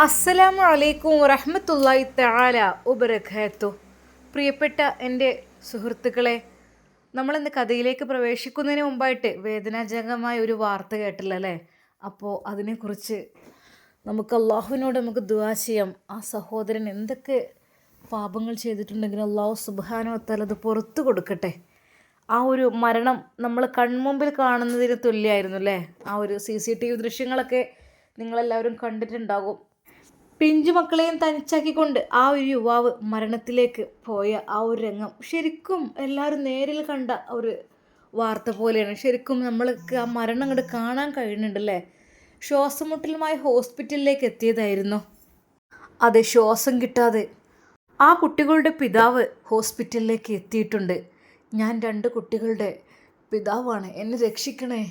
അസ്സലാമു അലൈക്കും വറഹ്മത്തുള്ളാഹി തആല വബറകാതുഹു പ്രിയപ്പെട്ട എന്റെ സുഹൃത്തുക്കളെ നമ്മളിന്ന് കഥയിലേക്ക് പ്രവേശിക്കുന്നതിന് മുമ്പായിട്ട് വേദനാജനകമായ ഒരു വാർത്ത കേട്ടില്ല അല്ലേ? അപ്പോൾ അതിനെക്കുറിച്ച് നമുക്ക് അള്ളാഹുവിനോട് നമുക്ക് ദുആ ചെയ്യാം. ആ സഹോദരൻ എന്തൊക്കെ പാപങ്ങൾ ചെയ്തിട്ടുണ്ടെങ്കിലും അള്ളാഹു വതആല അത് പുറത്തു കൊടുക്കട്ടെ. ആ ഒരു മരണം നമ്മൾ കൺമുമ്പിൽ കാണുന്നതിന് തുല്യമായിരുന്നു അല്ലേ? ആ ഒരു സി സി ടി വി ദൃശ്യങ്ങളൊക്കെ നിങ്ങളെല്ലാവരും കണ്ടിട്ടുണ്ടാകും. പിഞ്ചു മക്കളെയും തനിച്ചാക്കിക്കൊണ്ട് ആ ഒരു യുവാവ് മരണത്തിലേക്ക് പോയ ആ ഒരു രംഗം ശരിക്കും എല്ലാവരും നേരിൽ കണ്ട ഒരു വാർത്ത പോലെയാണ്. ശരിക്കും നമ്മൾക്ക് ആ മരണം അങ്ങോട്ട് കാണാൻ കഴിയുന്നുണ്ടല്ലേ? ശ്വാസമുട്ടലുമായി ഹോസ്പിറ്റലിലേക്ക് എത്തിയതായിരുന്നു. അതെ ശ്വാസം കിട്ടാതെ ആ കുട്ടികളുടെ പിതാവ് ഹോസ്പിറ്റലിലേക്ക് എത്തിയിട്ടുണ്ട്. ഞാൻ രണ്ട് കുട്ടികളുടെ പിതാവാണ്. എന്നെ രക്ഷിക്കണേ.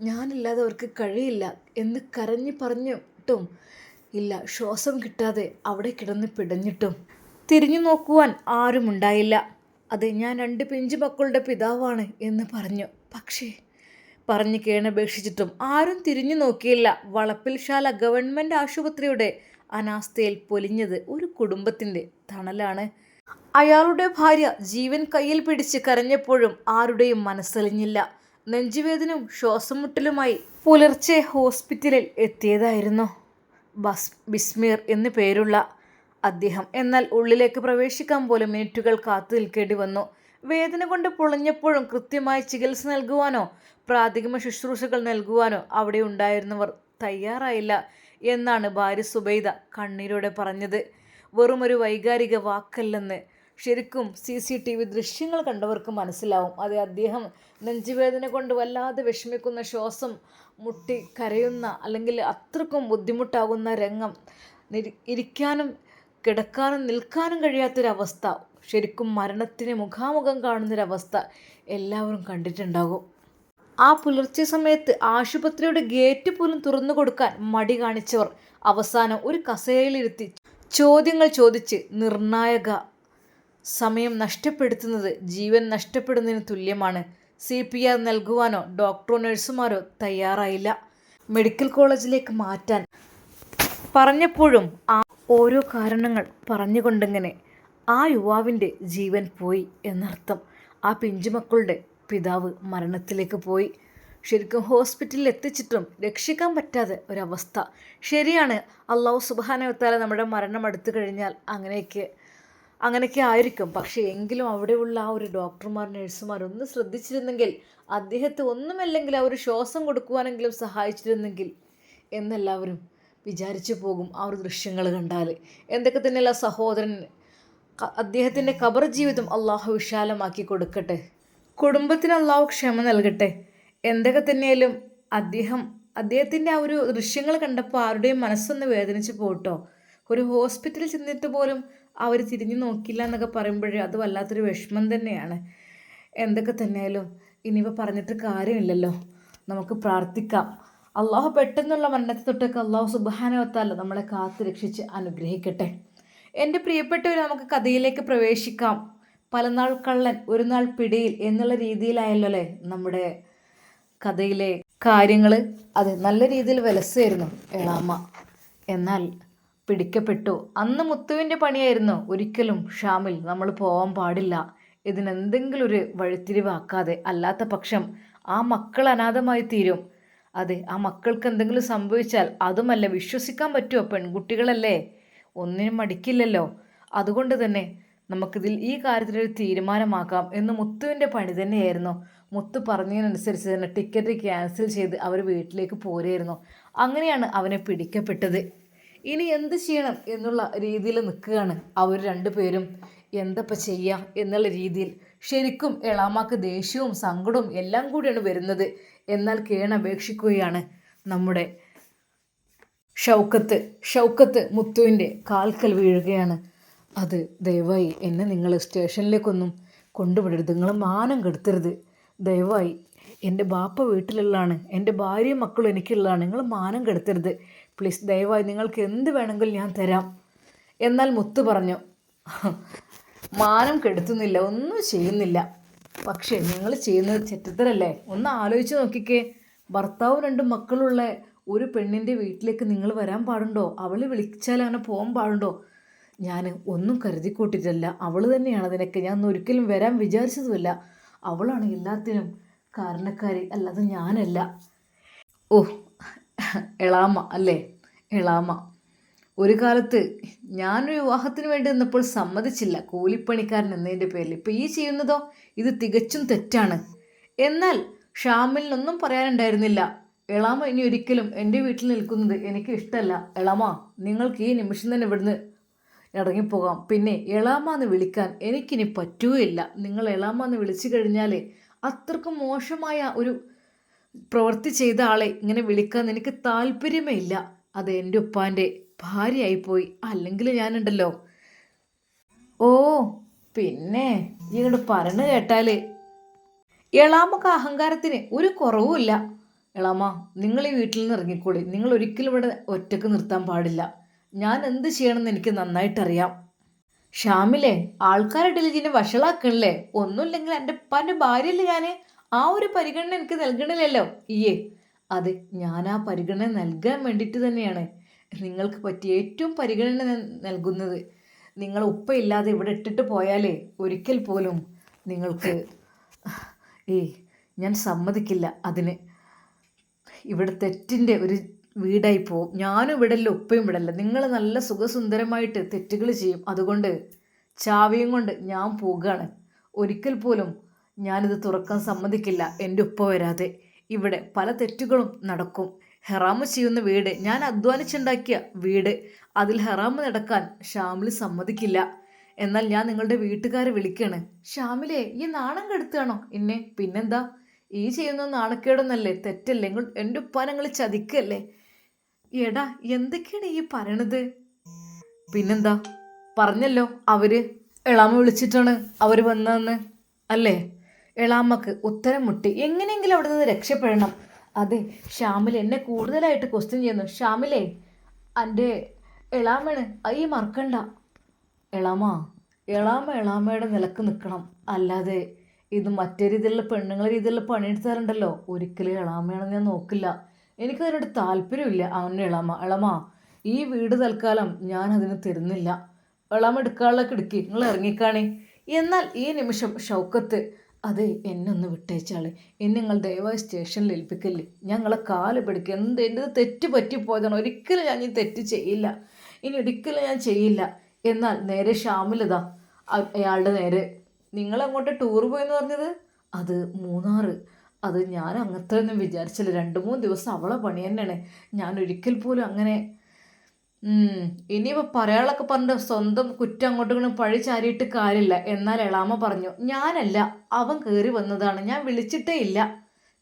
ഞാനില്ലാതെ അവർക്ക് കഴിയില്ല എന്ന് കരഞ്ഞു പറഞ്ഞിട്ടും ഇല്ല ശ്വാസം കിട്ടാതെ അവിടെ കിടന്ന് പിടഞ്ഞിട്ടും. തിരിഞ്ഞു നോക്കുവാൻ ആരുമുണ്ടായില്ല അതെ ഞാൻ രണ്ട് പിഞ്ചു മക്കളുടെ പിതാവാണ് എന്ന് പറഞ്ഞു. പക്ഷേ പറഞ്ഞ് കേണപേക്ഷിച്ചിട്ടും ആരും തിരിഞ്ഞു നോക്കിയില്ല. വളപ്പിൽശാല ഗവൺമെന്റ് ആശുപത്രിയുടെ അനാസ്ഥയിൽ പൊലിഞ്ഞത് ഒരു കുടുംബത്തിന്റെ തണലാണ്. അയാളുടെ ഭാര്യ ജീവൻ കയ്യിൽ പിടിച്ച് കരഞ്ഞപ്പോഴും ആരുടെയും മനസ്സലിഞ്ഞില്ല. നെഞ്ചുവേദനയും ശ്വാസമുട്ടലുമായി പുലർച്ചെ ഹോസ്പിറ്റലിൽ എത്തിയതായിരുന്നു. ബസ് ബിസ്മീർ എന്നു പേരുള്ള അദ്ദേഹം. എന്നാൽ ഉള്ളിലേക്ക് പ്രവേശിക്കാൻ പോലും മിനിറ്റുകൾ കാത്തു നിൽക്കേണ്ടി വന്നു. വേദന കൊണ്ട് പൊളിഞ്ഞപ്പോഴും കൃത്യമായി ചികിത്സ നൽകുവാനോ പ്രാഥമിക ശുശ്രൂഷകൾ നൽകുവാനോ അവിടെ ഉണ്ടായിരുന്നവർ തയ്യാറായില്ല എന്നാണ് ഭാര്യ സുബൈദ കണ്ണീരോടെ പറഞ്ഞത്. വെറുമൊരു വൈകാരിക വാക്കല്ലെന്ന് ശരിക്കും സി സി ടി വി ദൃശ്യങ്ങൾ കണ്ടവർക്ക് മനസ്സിലാവും. അത് അദ്ദേഹം നെഞ്ചുവേദന കൊണ്ട് വല്ലാതെ വിഷമിക്കുന്ന ശ്വാസം മുട്ടി കരയുന്ന അല്ലെങ്കിൽ അത്രക്കും ബുദ്ധിമുട്ടാകുന്ന രംഗം ഇരിക്കാനും കിടക്കാനും നിൽക്കാനും കഴിയാത്തൊരവസ്ഥ ശരിക്കും മരണത്തിന് മുഖാമുഖം കാണുന്നൊരവസ്ഥ എല്ലാവരും കണ്ടിട്ടുണ്ടാകും. ആ പുലർച്ചെ സമയത്ത് ആശുപത്രിയുടെ ഗേറ്റ് പോലും തുറന്നു കൊടുക്കാൻ മടി കാണിച്ചവർ അവസാനം ഒരു കസേരയിലിരുത്തി ചോദ്യങ്ങൾ ചോദിച്ച് നിർണായക സമയം നഷ്ടപ്പെടുത്തുന്നത് ജീവൻ നഷ്ടപ്പെടുന്നതിന് തുല്യമാണ്. സി പി ആർ നൽകുവാനോ ഡോക്ടറോ നഴ്സുമാരോ തയ്യാറായില്ല. മെഡിക്കൽ കോളേജിലേക്ക് മാറ്റാൻ പറഞ്ഞപ്പോഴും ആ ഓരോ കാരണങ്ങൾ പറഞ്ഞുകൊണ്ടിങ്ങനെ ആ യുവാവിന്റെ ജീവൻ പോയി എന്നർത്ഥം. ആ പിഞ്ചുമക്കളുടെ പിതാവ് മരണത്തിലേക്ക് പോയി. ശരിക്കും ഹോസ്പിറ്റലിൽ എത്തിച്ചിട്ടും രക്ഷിക്കാൻ പറ്റാതെ ഒരവസ്ഥ. ശരിയാണ് അള്ളാഹു സുബാനവത്താല നമ്മുടെ മരണം അടുത്തു കഴിഞ്ഞാൽ അങ്ങനെയൊക്കെ അങ്ങനെയൊക്കെ ആയിരിക്കും. പക്ഷേ എങ്കിലും അവിടെയുള്ള ആ ഒരു ഡോക്ടർമാർ നഴ്സുമാർ ഒന്ന് ശ്രദ്ധിച്ചിരുന്നെങ്കിൽ അദ്ദേഹത്തെ ഒന്നുമല്ലെങ്കിൽ ആ ഒരു ശ്വാസം കൊടുക്കുവാനെങ്കിലും സഹായിച്ചിരുന്നെങ്കിൽ എന്നെല്ലാവരും വിചാരിച്ചു പോകും ആ ഒരു ദൃശ്യങ്ങൾ കണ്ടാൽ. എന്തൊക്കെ തന്നെയല്ല സഹോദരൻ അദ്ദേഹത്തിന്റെ കബർ ജീവിതം അള്ളാഹു വിശാലമാക്കി കൊടുക്കട്ടെ. കുടുംബത്തിന് അള്ളാഹു ക്ഷമ നൽകട്ടെ. എന്തൊക്കെ തന്നെയാലും അദ്ദേഹം അദ്ദേഹത്തിന്റെ ആ ഒരു ദൃശ്യങ്ങൾ കണ്ടപ്പോൾ ആരുടെയും മനസ്സൊന്ന് വേദനിച്ച് പോട്ടോ ഒരു ഹോസ്പിറ്റലിൽ ചെന്നിട്ട് പോലും അവർ തിരിഞ്ഞു നോക്കില്ല എന്നൊക്കെ പറയുമ്പോഴേ അത് വല്ലാത്തൊരു വിഷമം തന്നെയാണ്. എന്തൊക്കെ തന്നെയാലും ഇനിയിപ്പോൾ പറഞ്ഞിട്ട് കാര്യമില്ലല്ലോ. നമുക്ക് പ്രാർത്ഥിക്കാം. അള്ളാഹു പെട്ടെന്നുള്ള മരണത്തെ തൊട്ടൊക്കെ അള്ളാഹു സുബാനവത്താല്ല നമ്മളെ കാത്തു രക്ഷിച്ച് അനുഗ്രഹിക്കട്ടെ. എന്റെ പ്രിയപ്പെട്ടവർ നമുക്ക് കഥയിലേക്ക് പ്രവേശിക്കാം. പലനാൾ കള്ളൻ ഒരു നാൾ പിടിയിൽ എന്നുള്ള രീതിയിലായല്ലോ അല്ലേ നമ്മുടെ കഥയിലെ കാര്യങ്ങൾ അത് നല്ല രീതിയിൽ വിലസായിരുന്നു എളാമ്മ എന്നാൽ പിടിക്കപ്പെട്ടു. അന്ന് മുത്തുവിന്റെ പണിയായിരുന്നു. ഒരിക്കലും ഷാമിൽ നമ്മൾ പോകാൻ പാടില്ല. ഇതിനെന്തെങ്കിലും ഒരു വഴിത്തിരിവാക്കാതെ അല്ലാത്ത പക്ഷം ആ മക്കൾ അനാഥമായി തീരും. അതെ ആ മക്കൾക്ക് എന്തെങ്കിലും സംഭവിച്ചാൽ അതുമല്ല വിശ്വസിക്കാൻ പറ്റുമോ പെൺകുട്ടികളല്ലേ? ഒന്നിനും മടിക്കില്ലല്ലോ. അതുകൊണ്ട് തന്നെ നമുക്കിതിൽ ഈ കാര്യത്തിലൊരു തീരുമാനമാക്കാം എന്ന് മുത്തുവിന്റെ പണി തന്നെയായിരുന്നു. മുത്തു പറഞ്ഞതിനനുസരിച്ച് തന്നെ ടിക്കറ്റ് ക്യാൻസൽ ചെയ്ത് അവർ വീട്ടിലേക്ക് പോരായിരുന്നു. അങ്ങനെയാണ് അവനെ പിടിക്കപ്പെട്ടത്. ഇനി എന്ത് ചെയ്യണം എന്നുള്ള രീതിയിൽ നിൽക്കുകയാണ് അവർ രണ്ടുപേരും എന്തപ്പം ചെയ്യുക എന്നുള്ള രീതിയിൽ ശരിക്കും എളാമാക്ക് ദേഷ്യവും സങ്കടവും എല്ലാം കൂടിയാണ് വരുന്നത്. എന്നാൽ കേണപേക്ഷിക്കുകയാണ് നമ്മുടെ ഷൗക്കത്ത്. ഷൗക്കത്ത് മുത്തുവിന്റെ കാൽക്കൽ വീഴുകയാണ്. അത് ദയവായി എന്നെ നിങ്ങൾ സ്റ്റേഷനിലേക്കൊന്നും കൊണ്ടുവിടരുത്. നിങ്ങൾ മാനം കെടുത്തരുത്. ദയവായി എന്റെ ബാപ്പ വീട്ടിലുള്ളതാണ്. എന്റെ ഭാര്യയും മക്കളും എനിക്കുള്ളതാണ്. നിങ്ങൾ മാനം കെടുത്തരുത്. പ്ലീസ് ദയവായി നിങ്ങൾക്ക് എന്ത് വേണമെങ്കിലും ഞാൻ തരാം. എന്നാൽ മുത്ത് പറഞ്ഞു മാനം കെടുത്തുന്നില്ല ഒന്നും ചെയ്യുന്നില്ല. പക്ഷേ നിങ്ങൾ ചെയ്യുന്നത് ചെറ്റത്തരല്ലേ? ഒന്ന് ആലോചിച്ച് നോക്കിക്കേ. ഭർത്താവും രണ്ട് മക്കളുള്ള ഒരു പെണ്ണിന്റെ വീട്ടിലേക്ക് നിങ്ങൾ വരാൻ പാടുണ്ടോ? അവൾ വിളിച്ചാൽ അങ്ങനെ പോകാൻ പാടുണ്ടോ? ഞാൻ ഒന്നും കരുതിക്കൂട്ടിട്ടല്ല അവൾ തന്നെയാണ് അതിനൊക്കെ ഞാൻ ഒരിക്കലും വരാൻ വിചാരിച്ചതുമല്ല. അവളാണ് എല്ലാത്തിനും കാരണക്കാരി. അല്ലാതെ ഞാനല്ല. ഓ എളാമ അല്ലേ? എളാമ. ഒരു കാലത്ത് ഞാനൊരു വിവാഹത്തിന് വേണ്ടി നിന്നപ്പോൾ സമ്മതിച്ചില്ല കൂലിപ്പണിക്കാരൻ എന്നതിന്റെ പേരിൽ. ഇപ്പം ഈ ചെയ്യുന്നതോ? ഇത് തികച്ചും തെറ്റാണ്. എന്നാൽ ഷാമിലിനൊന്നും പറയാനുണ്ടായിരുന്നില്ല. എളാമ ഇനി ഒരിക്കലും എന്റെ വീട്ടിൽ നിൽക്കുന്നത് എനിക്ക് ഇഷ്ടമല്ല. എളാമ നിങ്ങൾക്ക് ഈ നിമിഷം തന്നെ ഇവിടുന്ന് ഇറങ്ങിപ്പോകാം. പിന്നെ എളാമ എന്ന് വിളിക്കാൻ എനിക്കിനി പറ്റുകയില്ല. നിങ്ങൾ എളാമ എന്ന് വിളിച്ചു കഴിഞ്ഞാൽ അത്രക്കും മോശമായ ഒരു പ്രവൃത്തി ചെയ്ത ആളെ ഇങ്ങനെ വിളിക്കാൻ എനിക്ക് താല്പര്യമേ ഇല്ല. അത് എന്റെ ഉപ്പാന്റെ ഭാര്യയായിപ്പോയി. അല്ലെങ്കിൽ ഞാനുണ്ടല്ലോ. ഓ പിന്നെ ഇങ്ങോട്ട് പറഞ്ഞു കേട്ടാൽ എളാമക്ക് അഹങ്കാരത്തിന് ഒരു കുറവുമില്ല എളാമ നിങ്ങൾ ഈ വീട്ടിൽ നിന്ന് ഇറങ്ങിക്കൂടി നിങ്ങൾ ഒരിക്കലും ഇവിടെ ഒറ്റയ്ക്ക് നിർത്താൻ പാടില്ല. ഞാൻ എന്ത് ചെയ്യണമെന്ന് എനിക്ക് നന്നായിട്ടറിയാം. ഷ്യാമിലെ ആൾക്കാരുടെ ഇതിനെ വഷളാക്കണില്ലേ? ഒന്നുമില്ലെങ്കിൽ എന്റെ ഉപ്പാന്റെ ഭാര്യയല്ലേ ഞാൻ ആ ഒരു പരിഗണന എനിക്ക് നൽകണില്ലല്ലോ. ഇയേ അതെ ഞാൻ ആ പരിഗണന നൽകാൻ വേണ്ടിയിട്ട് തന്നെയാണ്. നിങ്ങൾക്ക് പറ്റിയ ഏറ്റവും പരിഗണന നൽകുന്നത്. നിങ്ങൾ ഉപ്പയില്ലാതെ ഇവിടെ ഇട്ടിട്ട് പോയാലേ ഒരിക്കൽ പോലും നിങ്ങൾക്ക് ഏയ് ഞാൻ സമ്മതിക്കില്ല അതിന്. ഇവിടെ തെറ്റിന്റെ ഒരു വീടായി പോവും. ഞാനും ഇവിടല്ല ഉപ്പയും ഇവിടല്ല. നിങ്ങൾ നല്ല സുഖസുന്ദരമായിട്ട് തെറ്റുകൾ ചെയ്യും. അതുകൊണ്ട് ചാവിയും കൊണ്ട് ഞാൻ പോകുകയാണ് ഒരിക്കൽ പോലും ഞാനിത് തുറക്കാൻ സമ്മതിക്കില്ല. എന്റെ ഉപ്പ വരാതെ. ഇവിടെ പല തെറ്റുകളും നടക്കും. ഹെറാമ് ചെയ്യുന്ന വീട് ഞാൻ അധ്വാനിച്ചുണ്ടാക്കിയ വീട്. അതിൽ ഹെറാമ് നടക്കാൻ ഷാമിൽ സമ്മതിക്കില്ല. എന്നാൽ ഞാൻ നിങ്ങളുടെ വീട്ടുകാരെ വിളിക്കാണ്. ഷാമിലെ ഈ നാണം കെടുത്തുകയാണോ എന്നെ? പിന്നെന്താ? ഈ ചെയ്യുന്ന നാണക്കേടൊന്നല്ലേ? തെറ്റല്ലേ? എന്റെ ഉപ്പ നിങ്ങൾ ചതിക്കല്ലേ? എടാ എന്തൊക്കെയാണ് ഈ പറയണത്? പിന്നെന്താ? പറഞ്ഞല്ലോ അവർ. എളാമ വിളിച്ചിട്ടാണ് അവർ വന്നതെന്ന്. അല്ലേ? എളാമ്മക്ക് ഉത്തരം മുട്ടി. എങ്ങനെയെങ്കിലും അവിടെ നിന്ന് രക്ഷപ്പെടണം. അതെ ഷാമിൽ എന്നെ കൂടുതലായിട്ട് ക്വസ്റ്റ്യൻ ചെയ്യുന്നു. ഷാമിലേ എന്റെ എളാമ്മണ്. അയ്യ മറക്കണ്ട. എളാമ എളാമ എളാമയുടെ നിലയ്ക്ക് നിൽക്കണം അല്ലാതെ ഇത് മറ്റേ രീതിയിലുള്ള പെണ്ണുങ്ങളെ രീതിയിലുള്ള പണിയെടുത്താറുണ്ടല്ലോ ഒരിക്കലും എളാമയാണെന്ന് ഞാൻ നോക്കില്ല. എനിക്ക് എനിക്കതിനോട് താല്പര്യമില്ല അങ്ങനെ എളാമ എളാമ ഈ വീട് തൽക്കാലം ഞാൻ അതിന് തരുന്നില്ല. എളാമ എടുക്കാനുള്ള കിടക്കി നിങ്ങൾ ഇറങ്ങിക്കാണേ. എന്നാൽ ഈ നിമിഷം ഷൗക്കത്ത് അതെ എന്നൊന്ന് വിട്ടേച്ചാളെ എന്നെ നിങ്ങൾ ദയവായി സ്റ്റേഷനിൽ ഏൽപ്പിക്കല്ലേ? ഞങ്ങളെ കാൽ പിടിക്കുക എന്ത് എന്റെ തെറ്റ് പറ്റിപ്പോയതാണ്? ഒരിക്കലും ഞാൻ ഈ തെറ്റ് ചെയ്യില്ല. ഇനി ഒരിക്കലും ഞാൻ ചെയ്യില്ല. എന്നാൽ നേരെ ഷാമിലതാ അയാളുടെ നേരെ. നിങ്ങളങ്ങോട്ട് ടൂർ പോയെന്ന് പറഞ്ഞത്? അത് മൂന്നാറ്. അത് ഞാൻ അങ്ങനത്തെ ഒന്നും വിചാരിച്ചില്ല. രണ്ട് മൂന്ന് ദിവസം അവളെ പണി തന്നെയാണ്. ഞാൻ ഒരിക്കൽ പോലും അങ്ങനെ ഇനിയിപ്പോൾ പറയാളൊക്കെ പറഞ്ഞ സ്വന്തം കുറ്റം അങ്ങോട്ടും ഇങ്ങോട്ടും പഴി ചാരിയിട്ട് കാര്യമില്ല. എന്നാൽ എളാമ പറഞ്ഞു ഞാനല്ല അവൻ കയറി വന്നതാണ്. ഞാൻ വിളിച്ചിട്ടേ ഇല്ല.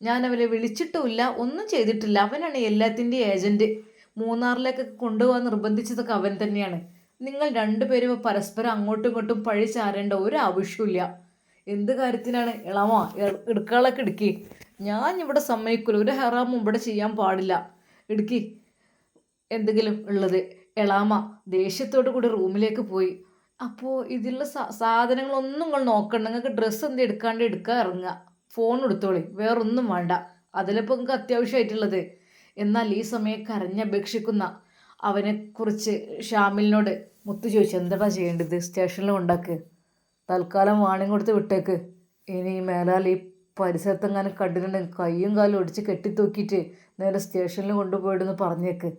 ഞാൻ അവനെ വിളിച്ചിട്ടുമില്ല ഒന്നും ചെയ്തിട്ടില്ല. അവനാണ് എല്ലാത്തിന്റെ ഏജന്റ് മൂന്നാറിലേക്ക് കൊണ്ടുപോകാൻ നിർബന്ധിച്ചതൊക്കെ അവൻ തന്നെയാണ്. നിങ്ങൾ രണ്ടുപേരും പരസ്പരം അങ്ങോട്ടും ഇങ്ങോട്ടും പഴി ചാരേണ്ട ഒരു ആവശ്യമില്ല എന്ത് കാര്യത്തിനാണ് ഇളാമ എടുക്കാളൊക്കെ ഇടുക്കി ഞാൻ ഇവിടെ സമ്മതിക്കില്ല ഒരു ഹെറാമും ഇവിടെ ചെയ്യാൻ പാടില്ല. ഇടുക്കി എന്തെങ്കിലും ഉള്ളത്. എളാമ ദേഷ്യത്തോടു കൂടി റൂമിലേക്ക് പോയി. അപ്പോൾ ഇതിലുള്ള സാധനങ്ങളൊന്നും നിങ്ങൾ നോക്കണ്ട. നിങ്ങൾക്ക് ഡ്രസ്സ് എന്ത് എടുക്കാണ്ട് എടുക്കുക ഇറങ്ങുക. ഫോൺ എടുത്തോളി. വേറൊന്നും വേണ്ട. അതിലിപ്പോൾ നിങ്ങൾക്ക് അത്യാവശ്യമായിട്ടുള്ളത്. എന്നാൽ ഈ സമയം കരഞ്ഞപേക്ഷിക്കുന്ന അവനെക്കുറിച്ച് ഷാമിലിനോട് മുത്തു ചോദിച്ചു. എന്താടാ ചെയ്യേണ്ടത്? സ്റ്റേഷനിൽ കൊണ്ടാക്ക്. തൽക്കാലം വാണിംഗ് കൊടുത്ത് വിട്ടേക്ക്. ഇനി മേലാൽ ഈ പരിസരത്തെങ്ങാനും കണ്ടിട്ടുണ്ടെങ്കിൽ കയ്യും കാലും ഒടിച്ച് കെട്ടിത്തൂക്കിയിട്ട് നേരെ സ്റ്റേഷനിൽ കൊണ്ടുപോയിട്ടെന്ന് പറഞ്ഞേക്ക്.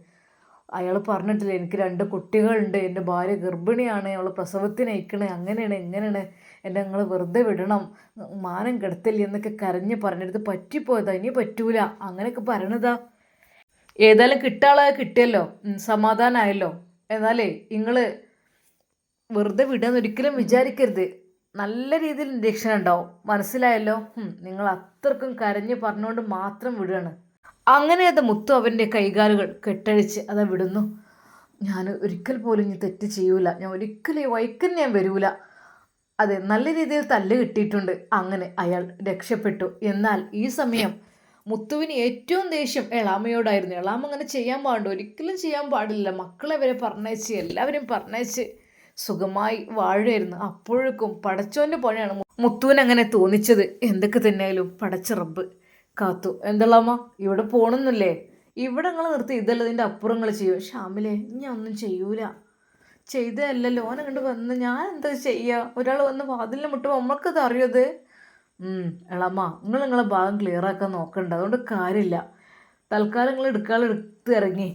അയാൾ പറഞ്ഞിട്ടില്ല എനിക്ക് രണ്ട് കുട്ടികളുണ്ട് എന്റെ ഭാര്യ ഗർഭിണിയാണ് അവൾ പ്രസവത്തിന് അയക്കണേ അങ്ങനെയാണ് എങ്ങനെയാണ് എന്നെ നിങ്ങൾ വെറുതെ വിടണം മാനം കെടുത്തില്ല എന്നൊക്കെ കരഞ്ഞ് പറഞ്ഞെടുത്ത് പറ്റിപ്പോയതാ ഇനി പറ്റൂല അങ്ങനെയൊക്കെ പറയണതാ. ഏതായാലും കിട്ടാളെ കിട്ടിയല്ലോ സമാധാനമായല്ലോ എന്നാലേ നിങ്ങൾ വെറുതെ വിടാന്ന് ഒരിക്കലും വിചാരിക്കരുത്. നല്ല രീതിയിൽ നിരീക്ഷണം ഉണ്ടാവും മനസ്സിലായല്ലോ? നിങ്ങൾ അത്രക്കും കരഞ്ഞ് പറഞ്ഞുകൊണ്ട് മാത്രം വിടുകയാണ്. അങ്ങനെ അത് മുത്തു അവന്റെ കൈകാലുകൾ കെട്ടഴിച്ച് അത് വിടുന്നു. ഞാൻ ഒരിക്കൽ പോലും ഇനി തെറ്റ് ചെയ്യൂല. ഞാൻ ഒരിക്കലും ഈ വൈക്കൻ ഞാൻ വരൂല. അതെ നല്ല രീതിയിൽ തല്ല് കിട്ടിയിട്ടുണ്ട്. അങ്ങനെ അയാൾ രക്ഷപ്പെട്ടു. എന്നാൽ ഈ സമയം മുത്തുവിന് ഏറ്റവും ദേഷ്യം എളാമയോടായിരുന്നു. എളാമ അങ്ങനെ ചെയ്യാൻ പാടുണ്ട്? ഒരിക്കലും ചെയ്യാൻ പാടില്ല. മക്കളെ വരെ പറഞ്ഞയച്ച് എല്ലാവരും പറഞ്ഞയച്ച് സുഖമായി വാഴുമായിരുന്നു അപ്പോഴേക്കും പടച്ചോന്റെ പോലെയാണ് മുത്തുവിനങ്ങനെ തോന്നിച്ചത്. എന്തൊക്കെ തന്നെയായാലും പടച്ച റബ്ബ് കാത്തു. എന്തെല്ലാമ ഇവിടെ പോണെന്നില്ലേ ഇവിടെ നിങ്ങൾ നിർത്തി. ഇതല്ല ഇതിന്റെ അപ്പുറം നിങ്ങൾ ചെയ്യും. ഷാമിലെ ഞാൻ ഒന്നും ചെയ്യൂല. ചെയ്തതല്ലല്ലോ. ഓനെ കണ്ട് വന്ന് ഞാൻ എന്താ ചെയ്യുക ഒരാൾ വന്ന് വാതിലിൽ മുട്ടുമ്പോൾ നമ്മൾക്കത് അറിയത് എളമ്മ നിങ്ങൾ നിങ്ങളെ ഭാഗം ക്ലിയർ ആക്കാൻ നോക്കണ്ട. അതുകൊണ്ട് കാര്യമില്ല. തൽക്കാലം നിങ്ങൾ എടുക്കാതെ എടുത്ത് ഇറങ്ങി.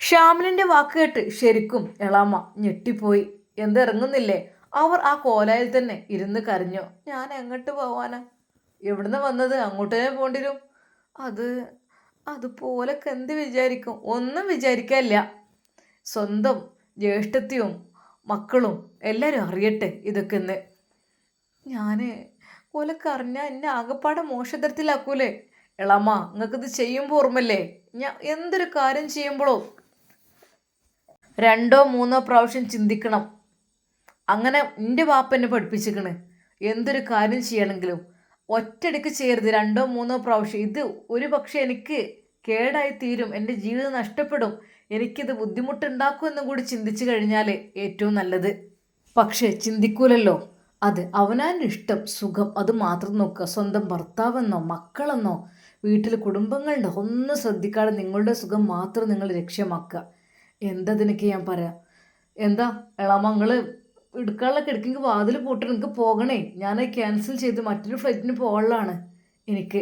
ഷ്യാമിലിന്റെ വാക്ക് കേട്ട് ശരിക്കും എളാമ്മ ഞെട്ടിപ്പോയി. എന്തിറങ്ങുന്നില്ലേ അവർ ആ കോലായിൽ തന്നെ ഇരുന്ന് കരഞ്ഞു. ഞാൻ എങ്ങോട്ട് പോവാനാ? എവിടുന്ന് വന്നത്? അങ്ങോട്ട് തന്നെ പോണ്ടിരും അത് അതുപോലൊക്കെ എന്ത് വിചാരിക്കും? ഒന്നും വിചാരിക്കാനില്ല. സ്വന്തം ജ്യേഷ്ഠത്തെയും മക്കളും എല്ലാവരും അറിയട്ടെ ഇതൊക്കെ എന്ന് ഞാൻ ഓലൊക്കെ അറിഞ്ഞാൽ എന്നെ ആകപ്പാടെ മോശതരത്തിലാക്കൂലേ നിങ്ങൾക്ക് നിങ്ങൾക്കിത് ചെയ്യുമ്പോൾ ഓർമ്മല്ലേ ഞാൻ എന്തൊരു കാര്യം ചെയ്യുമ്പോഴോ രണ്ടോ മൂന്നോ പ്രാവശ്യം ചിന്തിക്കണം. അങ്ങനെ എന്റെ വാപ്പ എന്നെ പഠിപ്പിച്ചിക്കണ് എന്തൊരു കാര്യം ചെയ്യണമെങ്കിലും ഒറ്റയടിക്ക് ചെയ്യരുത്. രണ്ടോ മൂന്നോ പ്രാവശ്യം. ഇത് ഒരു പക്ഷേ എനിക്ക് കേടായി തീരും. എന്റെ ജീവിതം നഷ്ടപ്പെടും. എനിക്കിത് ബുദ്ധിമുട്ടുണ്ടാക്കും എന്നും കൂടി ചിന്തിച്ചു കഴിഞ്ഞാൽ ഏറ്റവും നല്ലത്. പക്ഷേ ചിന്തിക്കൂലല്ലോ. അത് അവനാന്റെ ഇഷ്ടം സുഖം അത് മാത്രം നോക്കുക. സ്വന്തം ഭർത്താവെന്നോ മക്കളെന്നോ വീട്ടിൽ കുടുംബങ്ങളുടെ ഒന്നും ശ്രദ്ധിക്കാതെ നിങ്ങളുടെ സുഖം മാത്രം നിങ്ങൾ ലക്ഷ്യമാക്കുക. എന്തതിനൊക്കെ ഞാൻ പറയാം? എന്താ എളാമ നിങ്ങൾ എടുക്കാനുള്ള കിടക്കെങ്കിൽ വാതിൽ പൂട്ടി എനിക്ക് പോകണേ. ഞാൻ ക്യാൻസൽ ചെയ്ത് മറ്റൊരു ഫ്ലൈറ്റിന് പോകാനുള്ളതാണ് എനിക്ക്.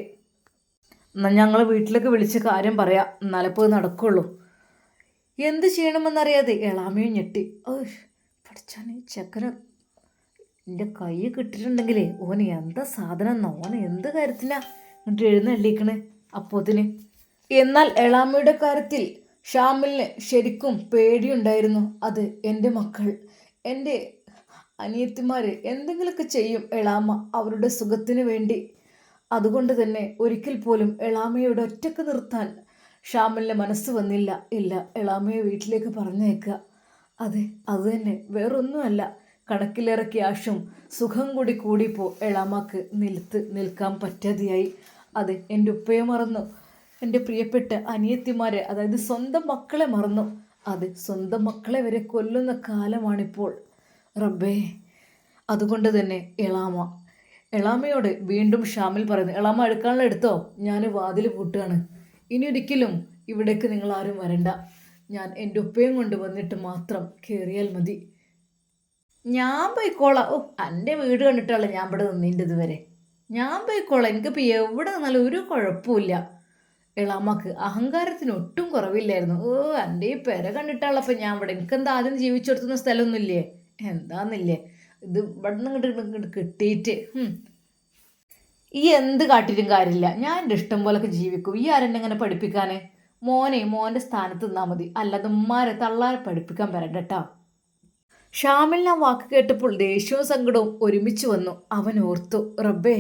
എന്നാൽ ഞങ്ങൾ വീട്ടിലേക്ക് വിളിച്ച് കാര്യം പറയാം. എന്നാലേ പോയി നടക്കുള്ളൂ. എന്ത് ചെയ്യണമെന്നറിയാതെ എളാമയും ഞെട്ടി. ഓ പഠിച്ചാണ് ചക്കര. എന്റെ കൈ കിട്ടിയിട്ടുണ്ടെങ്കിലേ ഓന് എന്താ സാധനം എന്നോ? എന്ത് കാര്യത്തിനാ എന്നിട്ട് എഴുന്നള്ളിക്കണേ അപ്പോത്തിന്? എന്നാൽ എളാമയുടെ കാര്യത്തിൽ ഷാമിലിന് ശരിക്കും പേടിയുണ്ടായിരുന്നു. അത് എന്റെ മക്കൾ. എന്റെ അനിയത്തിമാർ എന്തെങ്കിലുമൊക്കെ ചെയ്യും എളാമ അവരുടെ സുഖത്തിന് വേണ്ടി. അതുകൊണ്ട് തന്നെ ഒരിക്കൽ പോലും എളാമയോട് ഒറ്റയ്ക്ക് നിർത്താൻ ഷാമലിന്റെ മനസ്സ് വന്നില്ല. ഇല്ല എളാമയെ വീട്ടിലേക്ക് പറഞ്ഞേക്കുക അതെ അത് തന്നെ. വേറൊന്നുമല്ല. കണക്കിലേറെ ക്യാഷും സുഖം കൂടി കൂടിപ്പോ എളാമാക്ക് നിലത്ത് നിൽക്കാൻ പറ്റാതെയായി. അതെ എന്റെ ഉപ്പയെ മറന്നു. എന്റെ പ്രിയപ്പെട്ട അനിയത്തിമാരെ അതായത് സ്വന്തം മക്കളെ മറന്നു. അതെ സ്വന്തം മക്കളെ വരെ കൊല്ലുന്ന കാലമാണിപ്പോൾ. റബ്ബേ അതുകൊണ്ട് തന്നെ എളാമ. എളാമയോട് വീണ്ടും ഷാമിൽ പറയുന്നു എളാമ എടുക്കാനുള്ള എടുത്തോ? ഞാൻ വാതിൽ പൂട്ടുകയാണ്. ഇനി ഒരിക്കലും ഇവിടേക്ക് നിങ്ങൾ ആരും വരണ്ട. ഞാൻ എന്റെ ഉപ്പയും കൊണ്ട് വന്നിട്ട് മാത്രം കയറിയാൽ മതി. ഞാൻ പോയിക്കോളാം. ഓ എന്റെ വീട് കണ്ടിട്ടല്ല ഞാൻ ഇവിടെ നിന്നിന്റെ ഇതുവരെ ഞാൻ പോയിക്കോളാം. എനിക്കിപ്പോൾ എവിടെ നിന്നാലും ഒരു കുഴപ്പമില്ല എളാമ്മക്ക് അഹങ്കാരത്തിന് ഒട്ടും കുറവില്ലായിരുന്നു. ഓ എന്റെ ഈ പെര കണ്ടിട്ടാളപ്പം ഞാൻ ഇവിടെ. എനിക്കെന്താ ആദ്യം ജീവിച്ചെടുത്തുന്ന സ്ഥലമൊന്നുമില്ലേ? എന്താന്നില്ലേ? ഇത് ഇവിടെ നിന്ന് ഇങ്ങോട്ട് കിട്ടിയിട്ട് ഈ എന്ത് കാട്ടിയിട്ടും കാര്യമില്ല. ഞാൻ എന്റെ ഇഷ്ടം പോലൊക്കെ ജീവിക്കും. ഈ ആരെന്നെ ഇങ്ങനെ പഠിപ്പിക്കാൻ മോനെ മോന്റെ സ്ഥാനത്ത് നിന്നാൽ മതി. അല്ലാതെ ഉമ്മാരെ തള്ളാരെ പഠിപ്പിക്കാൻ വരണ്ട കേട്ടോ ഷാമിലിന് ആ വാക്ക് കേട്ടപ്പോൾ ദേഷ്യവും സങ്കടവും ഒരുമിച്ച് വന്നു. അവൻ ഓർത്തു റബ്ബേ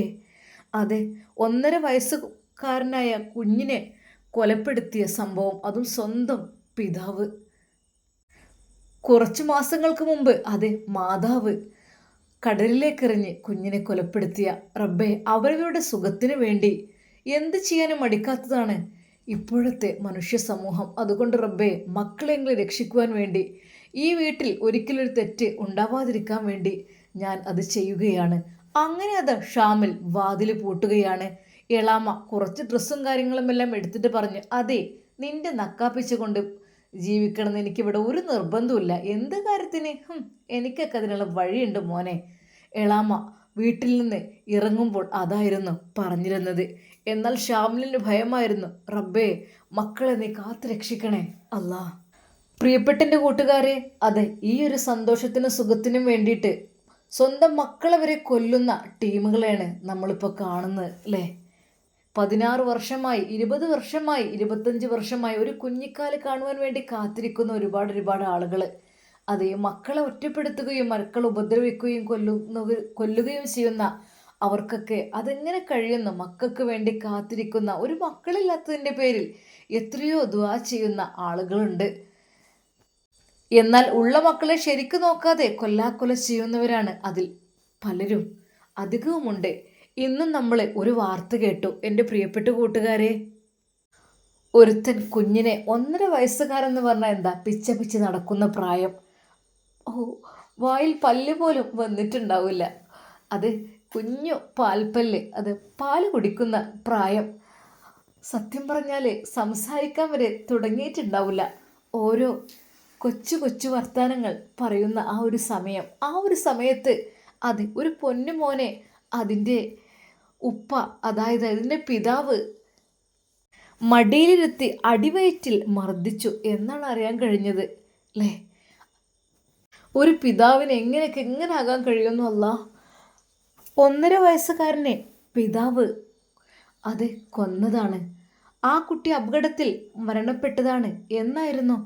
അതെ ഒന്നര വയസ്സുകാരനായ കുഞ്ഞിനെ കൊലപ്പെടുത്തിയ സംഭവം അതും സ്വന്തം പിതാവ് കുറച്ചു മാസങ്ങൾക്ക് മുമ്പ് അതെ മാതാവ് കടലിലേക്കെറിഞ്ഞ് കുഞ്ഞിനെ കൊലപ്പെടുത്തിയ റബ്ബെ അവരവരുടെ സുഖത്തിന് വേണ്ടി എന്ത് ചെയ്യാനും മടിക്കാത്തതാണ് ഇപ്പോഴത്തെ മനുഷ്യ സമൂഹം. അതുകൊണ്ട് റബ്ബെ മക്കളെങ്കിലും രക്ഷിക്കുവാൻ വേണ്ടി ഈ വീട്ടിൽ ഒരിക്കലൊരു തെറ്റ് ഉണ്ടാവാതിരിക്കാൻ വേണ്ടി ഞാൻ അത് ചെയ്യുകയാണ്. അങ്ങനെ അത് ഷാമിൽ വാതിൽ പൂട്ടുകയാണ്. എളാമ കുറച്ച് ഡ്രസ്സും കാര്യങ്ങളും എല്ലാം എടുത്തിട്ട് പറഞ്ഞു അതെ നിന്റെ നക്കാപ്പിച്ച കൊണ്ട് ജീവിക്കണമെന്ന് എനിക്കിവിടെ ഒരു നിർബന്ധമില്ല എന്ത് കാര്യത്തിന്? എനിക്കൊക്കെ അതിനുള്ള വഴിയുണ്ട് മോനെ. എളാമ വീട്ടിൽ നിന്ന് ഇറങ്ങുമ്പോൾ അതായിരുന്നു പറഞ്ഞിരുന്നത്. എന്നാൽ ഷാമിലിന് ഭയമായിരുന്നു. റബ്ബേ മക്കളെ നീ കാത്തു രക്ഷിക്കണേ. അല്ലാ. പ്രിയപ്പെട്ടന്റെ കൂട്ടുകാരെ അതെ ഈ ഒരു സന്തോഷത്തിനും സുഖത്തിനും വേണ്ടിയിട്ട് സ്വന്തം മക്കളെ വരെ കൊല്ലുന്ന ടീമുകളെയാണ് നമ്മളിപ്പോൾ കാണുന്നത് അല്ലേ? പതിനാറ് വർഷമായി ഇരുപത് വർഷമായി ഇരുപത്തഞ്ച് വർഷമായി ഒരു കുഞ്ഞിക്കാൽ കാണുവാൻ വേണ്ടി കാത്തിരിക്കുന്ന ഒരുപാട് ഒരുപാട് ആളുകൾ അതേ മക്കളെ ഒറ്റപ്പെടുത്തുകയും മക്കളെ ഉപദ്രവിക്കുകയും കൊല്ലുന്ന കൊല്ലുകയും ചെയ്യുന്ന അവർക്കൊക്കെ അതെങ്ങനെ കഴിയുന്ന? മക്കൾക്ക് വേണ്ടി കാത്തിരിക്കുന്ന ഒരു മക്കളില്ലാത്തതിന്റെ പേരിൽ എത്രയോ ദ്വാ ചെയ്യുന്ന ആളുകളുണ്ട്. എന്നാൽ ഉള്ള മക്കളെ ശരിക്കു നോക്കാതെ കൊല്ലാക്കൊല ചെയ്യുന്നവരാണ് അതിൽ പലരും. അധികവുമുണ്ട്. ഇന്നും നമ്മൾ ഒരു വാർത്ത കേട്ടു. എന്റെ പ്രിയപ്പെട്ട കൂട്ടുകാരെ ഒരുത്തൻ കുഞ്ഞിനെ ഒന്നര വയസ്സുകാരെന്ന് പറഞ്ഞാൽ എന്താ? പിച്ച പിച്ച് നടക്കുന്ന പ്രായം. ഓ വായിൽ പല്ല് പോലും വന്നിട്ടുണ്ടാവില്ല. അത് കുഞ്ഞു പാൽപ്പല്ല് അത് പാൽ കുടിക്കുന്ന പ്രായം. സത്യം പറഞ്ഞാൽ സംസാരിക്കാൻ വരെ തുടങ്ങിയിട്ടുണ്ടാവില്ല. ഓരോ കൊച്ചു കൊച്ചു വർത്തമാനങ്ങൾ പറയുന്ന ആ ഒരു സമയം. ആ ഒരു സമയത്ത് അത് ഒരു പൊന്നുമോനെ അതിന്റെ ഉപ്പ അതായത് അതിന്റെ പിതാവ് മടിയിലിരുത്തി അടിവയറ്റിൽ മർദ്ദിച്ചു എന്നാണ് അറിയാൻ കഴിഞ്ഞത് അല്ലേ? ഒരു പിതാവിന് എങ്ങനെയൊക്കെ എങ്ങനെ ആകാൻ കഴിയുമെന്നു അല്ല ഒന്നര വയസ്സുകാരനെ പിതാവ് അത് കൊന്നതാണ്. ആ കുട്ടി അപകടത്തിൽ മരണപ്പെട്ടതാണ് എന്നായിരുന്നു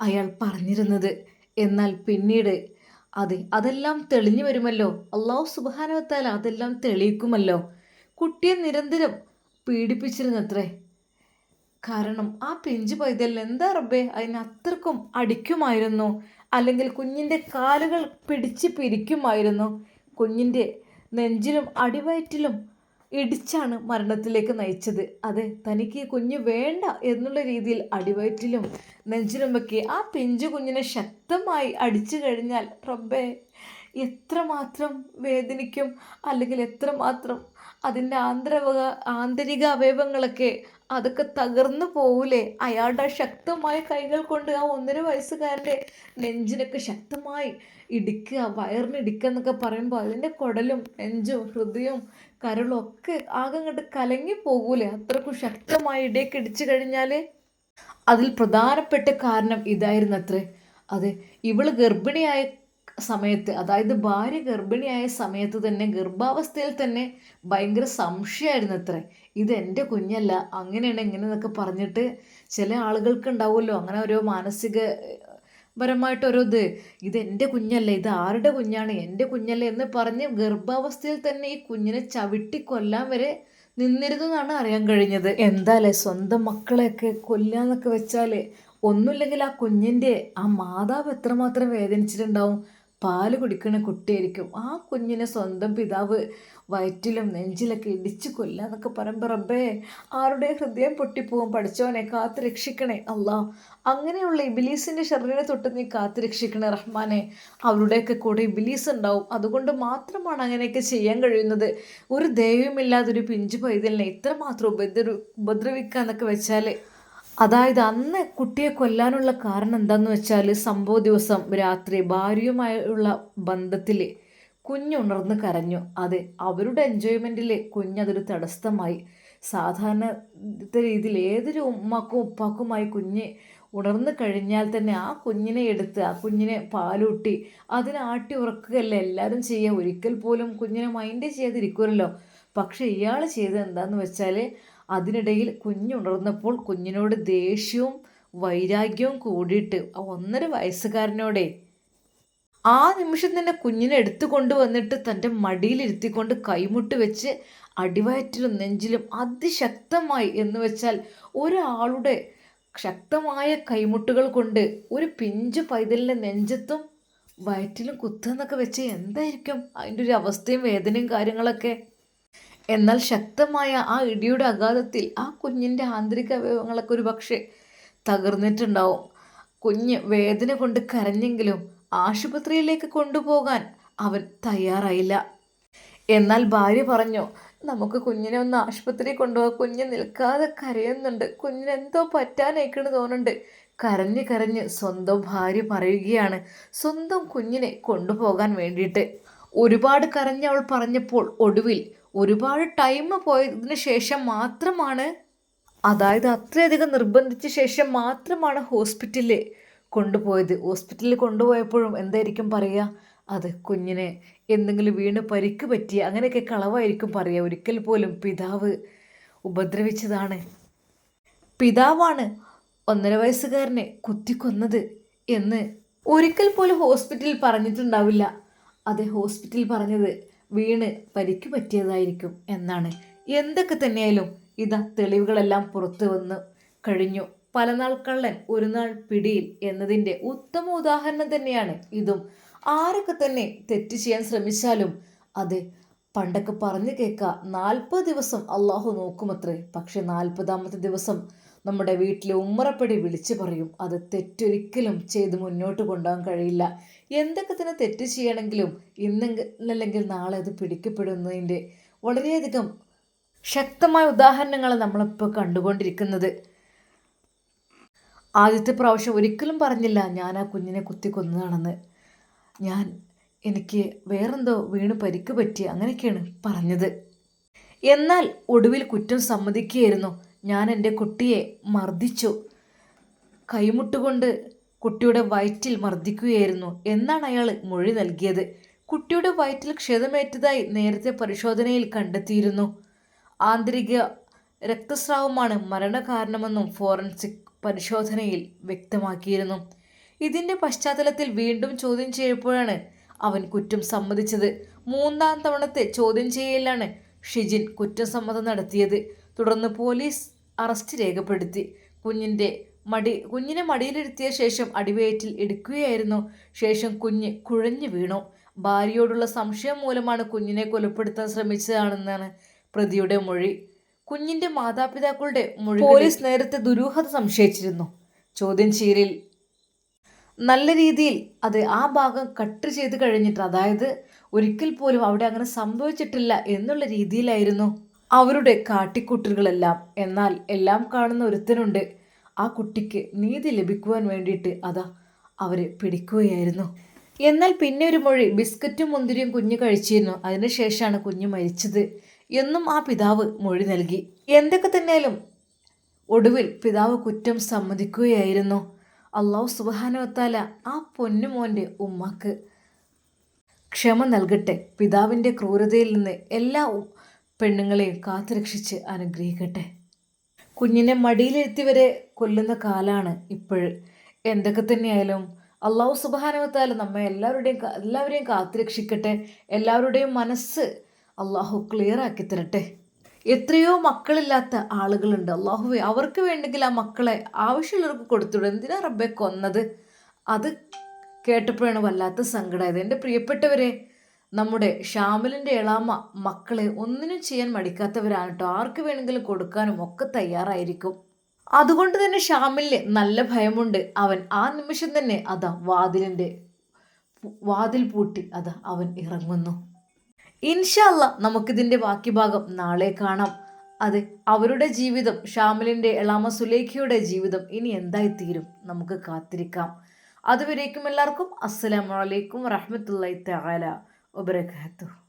അയാൾ പറഞ്ഞിരുന്നത്. എന്നാൽ പിന്നീട് അതെ അതെല്ലാം തെളിഞ്ഞു വരുമല്ലോ. അള്ളാഹു സുബാനവത്താൽ അതെല്ലാം തെളിയിക്കുമല്ലോ. കുട്ടിയെ നിരന്തരം പീഡിപ്പിച്ചിരുന്നത്രേ. കാരണം ആ പിഞ്ചു പൈതൽ എന്താ റബ്ബേ അതിന് അത്രക്കും അടിക്കുമായിരുന്നു. അല്ലെങ്കിൽ കുഞ്ഞിന്റെ കാലുകൾ പിടിച്ച് പിരിക്കുമായിരുന്നു. കുഞ്ഞിന്റെ നെഞ്ചിലും അടിവയറ്റിലും ഇടിച്ചാണ് മരണത്തിലേക്ക് നയിച്ചത്. അതെ തനിക്ക് കുഞ്ഞ് വേണ്ട എന്നുള്ള രീതിയിൽ അടിവയറ്റിലും നെഞ്ചിലുമൊക്കെ ആ പിഞ്ചു കുഞ്ഞിനെ ശക്തമായി അടിച്ചു കഴിഞ്ഞാൽ റബ്ബേ എത്രമാത്രം വേദനിക്കും അല്ലെങ്കിൽ എത്രമാത്രം അതിന്റെ ആന്തരവക ആന്തരിക അവയവങ്ങളൊക്കെ അതൊക്കെ തകർന്നു പോകൂലേ അയാളുടെ ശക്തമായ കൈകൾ കൊണ്ട് ആ ഒന്നര വയസ്സുകാരന്റെ നെഞ്ചിനൊക്കെ ശക്തമായി ഇടിക്കുക വയറിന് ഇടിക്കുക എന്നൊക്കെ പറയുമ്പോൾ അതിന്റെ കുടലും നെഞ്ചും ഹൃദയവും കരളും ഒക്കെ ആകെ അങ്ങോട്ട് കലങ്ങി പോകൂലേ അത്രക്കും ശക്തമായി ഇടയൊക്കെ ഇടിച്ചു കഴിഞ്ഞാൽ അതിൽ പ്രധാനപ്പെട്ട കാരണം ഇതായിരുന്നു അത്രേ അതെ ഇവൾ ഗർഭിണിയായ സമയത്ത് അതായത് ഭാര്യ ഗർഭിണിയായ സമയത്ത് തന്നെ ഗർഭാവസ്ഥയിൽ തന്നെ ഭയങ്കര സംശയമായിരുന്നു അത്രേ. ഇത് എന്റെ കുഞ്ഞല്ല അങ്ങനെയാണ് ഇങ്ങനെ എന്നൊക്കെ പറഞ്ഞിട്ട് ചില ആളുകൾക്ക് ഉണ്ടാവുമല്ലോ അങ്ങനെ ഓരോ മാനസിക പരമായിട്ട് ഓരോ ഇത്. ഇത് എന്റെ കുഞ്ഞല്ല ഇത് ആരുടെ കുഞ്ഞാണ് എന്റെ കുഞ്ഞല്ല എന്ന് പറഞ്ഞ് ഗർഭാവസ്ഥയിൽ തന്നെ ഈ കുഞ്ഞിനെ ചവിട്ടി കൊല്ലാൻ വരെ നിന്നിരുന്നു എന്നാണ് അറിയാൻ കഴിഞ്ഞത്. എന്താല്ലേ സ്വന്തം മക്കളെയൊക്കെ കൊല്ലാന്നൊക്കെ വെച്ചാൽ ഒന്നുമില്ലെങ്കിൽ ആ കുഞ്ഞിന്റെ ആ മാതാവ് എത്രമാത്രം വേദനിച്ചിട്ടുണ്ടാവും? പാൽ കുടിക്കുന്ന കുട്ടിയായിരിക്കും. ആ കുഞ്ഞിനെ സ്വന്തം പിതാവ് വയറ്റിലും നെഞ്ചിലൊക്കെ ഇടിച്ചു കൊല്ലാന്നൊക്കെ പറയുമ്പോൾ റബ്ബേ ആരുടെ ഹൃദയം പൊട്ടിപ്പോവും? പഠിച്ചവനെ കാത്തു രക്ഷിക്കണേ അല്ലാ അങ്ങനെയുള്ള ഇബിലീസിന്റെ ശരീരം തൊട്ട് നീ കാത്തു രക്ഷിക്കണേ റഹ്മാനെ. അവരുടെയൊക്കെ കൂടെ ഇബിലീസ് ഉണ്ടാവും. അതുകൊണ്ട് മാത്രമാണ് അങ്ങനെയൊക്കെ ചെയ്യാൻ കഴിയുന്നത്. ഒരു ദൈവമില്ലാതെ ദൈവമില്ലാതൊരു പിഞ്ചു പൈതലിനെ ഇത്രമാത്രം ഉപദ്ര ഉപദ്രവിക്കുക എന്നൊക്കെ വെച്ചാൽ അതായത് അന്ന് കുട്ടിയെ കൊല്ലാനുള്ള കാരണം എന്താന്ന് വെച്ചാൽ സംഭവ ദിവസം രാത്രി ഭാര്യയുമായുള്ള ബന്ധത്തിൽ കുഞ്ഞുണർന്ന് കരഞ്ഞു. അതെ അവരുടെ എൻജോയ്മെന്റിൽ കുഞ്ഞതൊരു തടസ്സമായി. സാധാരണ രീതിയിൽ ഏതൊരു ഉമ്മക്കും ഉപ്പാക്കുമായി കുഞ്ഞ് ഉണർന്നു കഴിഞ്ഞാൽ തന്നെ ആ കുഞ്ഞിനെ എടുത്ത് ആ കുഞ്ഞിനെ പാലൂട്ടി അതിനെ ആട്ടി ഉറക്കുകയല്ല? എല്ലാവരും ചെയ്യുക. ഒരിക്കൽ പോലും കുഞ്ഞിനെ മൈൻഡ് ചെയ്യാതിരിക്കുമല്ലോ പക്ഷേ ഇയാൾ ചെയ്തത് എന്താണെന്ന് വെച്ചാൽ അതിനിടയിൽ കുഞ്ഞുണർന്നപ്പോൾ കുഞ്ഞിനോട് ദേഷ്യവും വൈരാഗ്യവും കൂടിയിട്ട് ആ ഒന്നര വയസ്സുകാരനോടെ ആ നിമിഷം തന്നെ കുഞ്ഞിനെ എടുത്തു കൊണ്ടുവന്നിട്ട് തന്റെ മടിയിലിരുത്തിക്കൊണ്ട് കൈമുട്ട് വെച്ച് അടിവയറ്റിലും നെഞ്ചിലും അതിശക്തമായി എന്ന് വെച്ചാൽ ഒരാളുടെ ശക്തമായ കൈമുട്ടുകൾ കൊണ്ട് ഒരു പിഞ്ച് പൈതലിന്റെ നെഞ്ചത്തും വയറ്റിലും കുത്തുന്നൊക്കെ വെച്ച് എന്തായിരിക്കും? അതിന്റെ ഒരു അവസ്ഥയും വേദനയും കാര്യങ്ങളൊക്കെ എന്നാൽ ശക്തമായ ആ ഇടിയുടെ അഗാധത്തിൽ ആ കുഞ്ഞിന്റെ ആന്തരിക അവയവങ്ങളൊക്കെ ഒരു പക്ഷേ തകർന്നിട്ടുണ്ടാവും. കുഞ്ഞ് വേദന കൊണ്ട് കരഞ്ഞെങ്കിലും ആശുപത്രിയിലേക്ക് കൊണ്ടുപോകാൻ അവൻ തയ്യാറായില്ല. എന്നാൽ ഭാര്യ പറഞ്ഞു നമുക്ക് കുഞ്ഞിനെ ഒന്ന് ആശുപത്രിയിൽ കൊണ്ടുപോകാം. കുഞ്ഞ് നിൽക്കാതെ കരയുന്നുണ്ട്. കുഞ്ഞിന് എന്തോ പറ്റാനായിക്കണ് തോന്നുന്നുണ്ട്. കരഞ്ഞ് കരഞ്ഞ് സ്വന്തം ഭാര്യ പറയുകയാണ് സ്വന്തം കുഞ്ഞിനെ കൊണ്ടുപോകാൻ വേണ്ടിയിട്ട്. ഒരുപാട് കരഞ്ഞ് അവൾ പറഞ്ഞപ്പോൾ ഒടുവിൽ ഒരുപാട് ടൈം പോയതിന് ശേഷം മാത്രമാണ് അതായത് അത്രയധികം നിർബന്ധിച്ച ശേഷം മാത്രമാണ് ഹോസ്പിറ്റലിൽ കൊണ്ടുപോയത്. ഹോസ്പിറ്റലിൽ കൊണ്ടുപോയപ്പോഴും എന്തായിരിക്കും പറയുക? അത് കുഞ്ഞിനെ എന്തെങ്കിലും വീണ് പരിക്ക് പറ്റിയ അങ്ങനെയൊക്കെ കളവായിരിക്കും പറയുക. ഒരിക്കൽ പോലും പിതാവ് ഉപദ്രവിച്ചതാണ്. പിതാവാണ് ഒന്നര വയസ്സുകാരനെ കുത്തിക്കൊന്നത് എന്ന് ഒരിക്കൽ പോലും ഹോസ്പിറ്റലിൽ പറഞ്ഞിട്ടുണ്ടാവില്ല. അതെ ഹോസ്പിറ്റലിൽ പറഞ്ഞത് വീണ് പരിക്ക് പറ്റിയതായിരിക്കും എന്നാണ്. എന്തൊക്കെ തന്നെയാലും ഇതാ തെളിവുകളെല്ലാം പുറത്തു വന്ന് കഴിഞ്ഞു. പലനാൾ കള്ളൻ ഒരു നാൾ പിടിയിൽ എന്നതിന്റെ ഉത്തമ ഉദാഹരണം തന്നെയാണ് ഇതും. ആരൊക്കെ തന്നെ തെറ്റ് ചെയ്യാൻ ശ്രമിച്ചാലും അത് പണ്ടൊക്കെ പറഞ്ഞു കേൾക്കുക നാൽപ്പത് ദിവസം അള്ളാഹു നോക്കുമത്രേ. പക്ഷെ നാൽപ്പതാമത്തെ ദിവസം നമ്മുടെ വീട്ടിലെ ഉമ്മറപ്പടി വിളിച്ചു പറയും. അത് തെറ്റൊരിക്കലും ചെയ്ത് മുന്നോട്ട് കൊണ്ടുപോകാൻ കഴിയില്ല. എന്തൊക്കെ തന്നെ തെറ്റ് ചെയ്യണമെങ്കിലും ഇന്നല്ലെങ്കിൽ നാളെ അത് പിടിക്കപ്പെടുന്നതിന്റെ വളരെയധികം ശക്തമായ ഉദാഹരണങ്ങൾ നമ്മളിപ്പോൾ കണ്ടുകൊണ്ടിരിക്കുന്നത്. ആദ്യത്തെ പ്രാവശ്യം ഒരിക്കലും പറഞ്ഞില്ല ഞാൻ ആ കുഞ്ഞിനെ കുത്തി കൊന്നതാണെന്ന്. ഞാൻ എനിക്ക് വേറെന്തോ വീണ് പരിക്ക് പറ്റി അങ്ങനെയൊക്കെയാണ് പറഞ്ഞത്. എന്നാൽ ഒടുവിൽ കുറ്റം സമ്മതിക്കുകയായിരുന്നു. ഞാൻ എന്റെ കുട്ടിയെ മർദ്ദിച്ചു. കൈമുട്ടുകൊണ്ട് കുട്ടിയുടെ വയറ്റിൽ മർദ്ദിക്കുകയായിരുന്നു. എന്നാണ് അയാൾ മൊഴി നൽകിയത്. കുട്ടിയുടെ വയറ്റിൽ ക്ഷതമേറ്റതായി നേരത്തെ പരിശോധനയിൽ കണ്ടെത്തിയിരുന്നു. ആന്തരിക രക്തസ്രാവമാണ് മരണകാരണമെന്നും ഫോറൻസിക് പരിശോധനയിൽ വ്യക്തമാക്കിയിരുന്നു. ഇതിന്റെ പശ്ചാത്തലത്തിൽ വീണ്ടും ചോദ്യം ചെയ്യപ്പോഴാണ് അവൻ കുറ്റം സമ്മതിച്ചത്. മൂന്നാം തവണത്തെ ചോദ്യം ചെയ്യലാണ് ഷിജിൻ കുറ്റസമ്മതം നടത്തിയത്. തുടർന്ന് പോലീസ് അറസ്റ്റ് രേഖപ്പെടുത്തി. കുഞ്ഞിന്റെ മടി കുഞ്ഞിനെ മടിയിലിരുത്തിയ ശേഷം അടിവയറ്റിൽ എടുക്കുകയായിരുന്നു ശേഷം കുഞ്ഞ് കുഴഞ്ഞു വീണു. ഭാര്യയോടുള്ള സംശയം മൂലമാണ് കുഞ്ഞിനെ കൊലപ്പെടുത്താൻ ശ്രമിച്ചതാണെന്നാണ് പ്രതിയുടെ മൊഴി. കുഞ്ഞിന്റെ മാതാപിതാക്കളുടെ മൊഴി പോലീസ് നേരത്തെ ദുരൂഹത സംശയിച്ചിരുന്നു. ചോദ്യം ചെയ്യലിൽ നല്ല രീതിയിൽ അത് ആ ഭാഗം കട്ട് ചെയ്ത് കഴിഞ്ഞിട്ട് അതായത് ഒരിക്കൽ പോലും അവിടെ അങ്ങനെ സംഭവിച്ചിട്ടില്ല എന്നുള്ള രീതിയിലായിരുന്നു. അവരുടെ കാട്ടിക്കൂട്ടലുകളെല്ലാം. എന്നാൽ എല്ലാം കാണുന്ന ഒരുത്തനുണ്ട്. ആ കുട്ടിക്ക് നീതി ലഭിക്കുവാൻ വേണ്ടിയിട്ട് അതാ അവരെ പിടിക്കുകയായിരുന്നു. എന്നാൽ പിന്നെ ഒരു മൊഴി ബിസ്ക്കറ്റും മുന്തിരിയും കുഞ്ഞ് കഴിച്ചിരുന്നു. അതിനുശേഷമാണ് കുഞ്ഞ് മരിച്ചത് എന്നും ആ പിതാവ് മൊഴി നൽകി. എന്തൊക്കെ തന്നെയാലും ഒടുവിൽ പിതാവ് കുറ്റം സമ്മതിക്കുകയായിരുന്നു. അള്ളാഹു സുബാനുവത്താല ആ പൊന്നുമോന്റെ ഉമ്മക്ക് ക്ഷമ നൽകട്ടെ. പിതാവിന്റെ ക്രൂരതയിൽ നിന്ന് എല്ലാ പെണ്ണുങ്ങളെയും കാത്തുരക്ഷിച്ച് അനുഗ്രഹിക്കട്ടെ. കുഞ്ഞിനെ മടിയിലെത്തിവരെ കൊല്ലുന്ന കാലാണ് ഇപ്പോൾ. എന്തൊക്കെ തന്നെയായാലും അള്ളാഹു സുബാനവത്താല നമ്മെ എല്ലാവരുടെയും എല്ലാവരെയും കാത്തുരക്ഷിക്കട്ടെ. എല്ലാവരുടെയും മനസ്സ് അള്ളാഹു ക്ലിയർ ആക്കി തരട്ടെ. എത്രയോ മക്കളില്ലാത്ത ആളുകളുണ്ട്. അള്ളാഹുവെ അവർക്ക് വേണ്ടെങ്കിൽ ആ മക്കളെ ആവശ്യമുള്ളവർക്ക് കൊടുത്തുവിടും. എന്തിനാ റബ്ബെ കൊന്നത്? അത് കേട്ടപ്പോഴാണ് വല്ലാത്ത സങ്കടമായത്. എന്റെ പ്രിയപ്പെട്ടവരെ നമ്മുടെ ഷാമിലിന്റെ ഇളാമ മക്കളെ ഒന്നിനും ചെയ്യാൻ മടിക്കാത്തവരാണ് കേട്ടോ ആർക്ക് വേണമെങ്കിലും കൊടുക്കാനും ഒക്കെ തയ്യാറായിരിക്കും. അതുകൊണ്ട് തന്നെ ഷാമിലിന് നല്ല ഭയമുണ്ട്. അവൻ ആ നിമിഷം തന്നെ അതാ വാതിലിന്റെ വാതിൽ പൂട്ടി അതാ അവൻ ഇറങ്ങുന്നു. ഇൻഷല്ല നമുക്കിതിന്റെ ബാക്കി ഭാഗം നാളെ കാണാം. അതെ അവരുടെ ജീവിതം ഷാമിലിന്റെ എളാമ സുലേഖയുടെ ജീവിതം ഇനി എന്തായിത്തീരും നമുക്ക് കാത്തിരിക്കാം. അതുവരേക്കും എല്ലാവർക്കും അസ്സലാമലൈക്കും വറഹമത്തല്ലാ തആല. Obrigado.